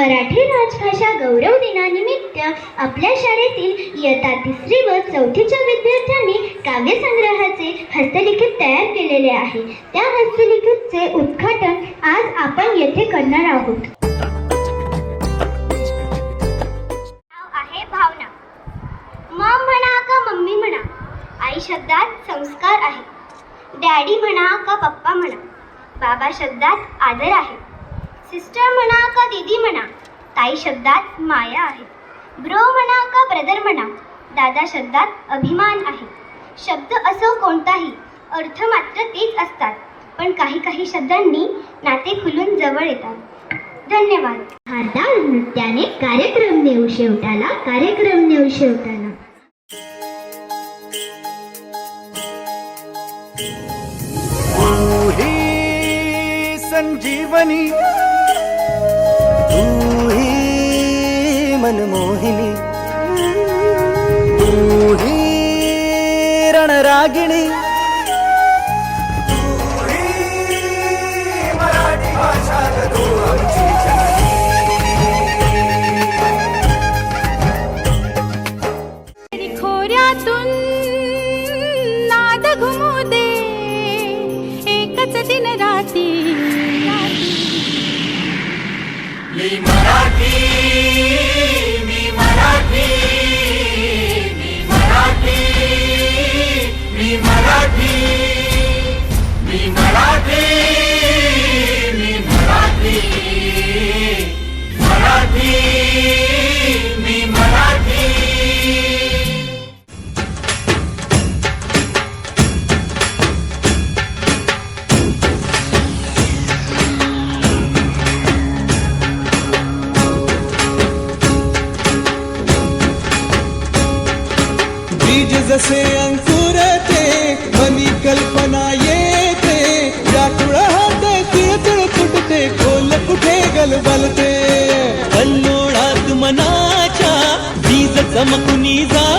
मराठी राजभाषा गौरव दिनानिमित्त आपल्या शाळेतील इयत्ता तिसरी व चौथीच्या विद्यार्थ्यांनी काव्यसंग्रहाचे हस्तलिखित तयार केलेले आहे. त्या हस्तलिखितचे उद्घाटन आज आपण येथे करणार आहोत. शब्दात संस्कार आहे. डॅडी म्हणा का पप्पा म्हणा? बाबा शब्दात आदर आहे. दीदी म्हणा ताई शब्दात माया आहे. ब्रो म्हणा का ब्रदर म्हणा दादा शब्दात अभिमान आहे. शब्द असो कोणताही अर्थ मात्र तेच असतात. पण काही काही शब्दांनी नाते खुलून जवळ येतात. धन्यवाद. हारदार नृत्याने कार्यक्रम नेऊ शेवटाला कार्यक्रम नेऊ शेवटाला. ही संजीवनी तू ही मनमोहिनी तू ही रणरागिणी खोऱ्यातून नाद घुमू दे. एकच दिन राती मी मराठी मी मराठी मी मराठी मी मराठी मी मराठी मी मराठी. बीज जसे अंकुरते मनी कल्पना येते. या हात तिळतिळ फुटते खोल कुठे गलबलते? कल्लोळात मनाच्या बीज चमकुनी जा